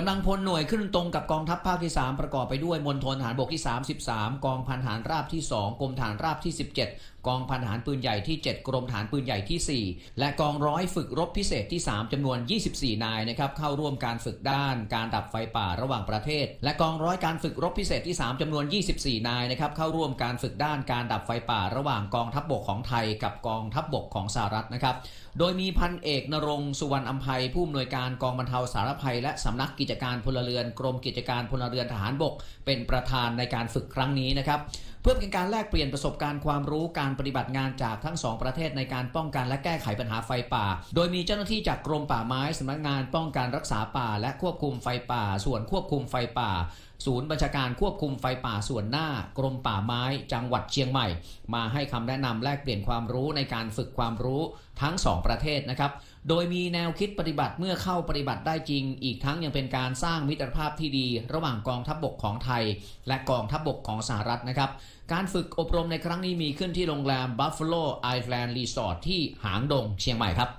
กำลังพลหน่วยขึ้นตรงกับกองทัพภาคที่ 3 ประกอบไปด้วยมณฑลทหารบกที่ 33 กองพันทหารราบที่ 2 กรมทหารราบที่ 17 กองพันทหารปืนใหญ่ที่ 7 กรมทหารปืนใหญ่ที่ 4 และกองร้อยฝึกรบพิเศษที่ 3จำนวน 24 นายนะครับเข้าร่วมการฝึกด้าน การดับไฟป่าระหว่างประเทศ และกองร้อยการฝึกรบพิเศษที่ 3จำนวน 24 นายนะครับเข้าร่วมการฝึกด้านการดับไฟป่าระหว่างกองทัพบกของไทย กับกองทัพบกของสหรัฐนะครับโดยมีพันเอกนรงสุวรรณอัมภัยผู้อำนวยการกองบรรเทาสารภัย และสำนักกิจการพลเรือน กรมกิจการพลเรือนทหารบก เป็นประธานในการฝึกครั้งนี้นะครับเพื่อเป็นการแลกเปลี่ยนประสบการณ์ความรู้การปฏิบัติงานจากทั้งสองประเทศในการป้องกันและแก้ไขปัญหาไฟป่า โดยมีเจ้าหน้าที่จากกรมป่าไม้สำนักงานป้องกันรักษาป่า และควบคุมไฟป่า ส่วนควบคุมไฟป่าศูนย์บัญชาการควบคุมไฟป่าส่วนหน้า กรมป่าไม้ จังหวัดเชียงใหม่ มาให้คำแนะนำแลกเปลี่ยนความรู้ในการฝึกความรู้ทั้งสองประเทศนะครับ โดยมีแนวคิดปฏิบัติเมื่อเข้าปฏิบัติได้จริง อีกทั้งยังเป็นการสร้างมิตรภาพที่ดี ระหว่างกองทัพบบกของไทย และกองทัพบบกของสหรัฐนะครับการฝึกอบรมในครั้งนี้มีขึ้นที่โรงแรม Buffalo Island Resort ที่หางดงเชียงใหม่ครับ